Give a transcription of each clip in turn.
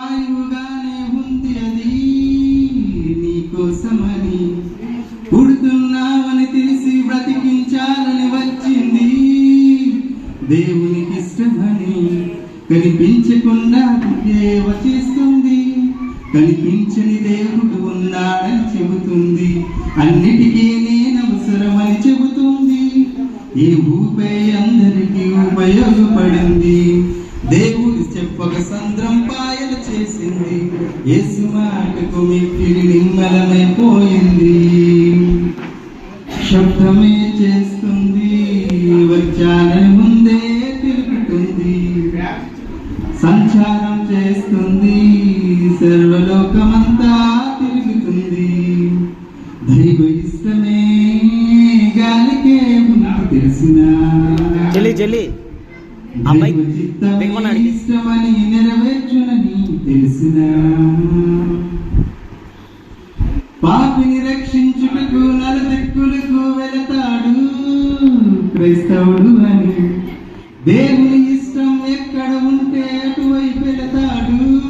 ఆయువుగానే ఉంది అది నీకోసమని పుడుతున్నావని తెలిసి బ్రతికించాలని వచ్చింది. దేవునికి ఇష్టమని కనిపించకుండా ఏవ చేస్తుంది. కనిపించని దేవుడు ఉన్నాడని చెబుతుంది. అన్నిటికీ నేను అవసరమని చెబుతుంది. ఈ ఊపే అందరికీ ఉపయోగపడింది. దేవుని చెప్పక సంద్రం పాయలు చేసింది. యేసు మాటకు మిక్కిలి నిమ్మలమైపోయింది. శబ్దమే చేస్తుంది. వచ్చానని ముందే తిరుగుతుంది. సంచారం చేస్తుంది. సర్వలోకమంతా తిరుగుతుంది. దైవ ఇష్టమే గాలికే తెలిసిన తెలిసినా చెల్లి అబ్బాయి దిగమన్నాడు. ఇష్టమని నెరవేర్చునని తెలిసిన. పాపిని రక్షించుటకు నలుదిక్కులకు వెళతాడు క్రైస్తవుడు అని. దేవుని ఇష్టం ఎక్కడ ఉంటే అటువైపు వెళతాడు.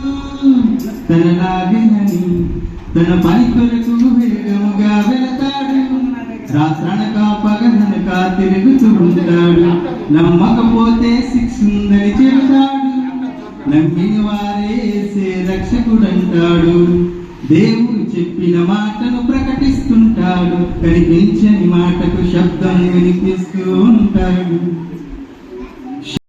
తనలాగేనని తన పని కొరకు వేగముగా వెళతాడు. రాత్రనక పగనక తిరుగుతూ ఉంటాడు నమ్మకపోతే శిక్ష ఉందని చెబుతాడు. నమ్మిన వారేసే రక్షకుడంటాడు. దేవుడు చెప్పిన మాటను ప్రకటిస్తుంటాడు. కనిపించని మాటకు శబ్దం వినిపిస్తూ ఉంటాడు.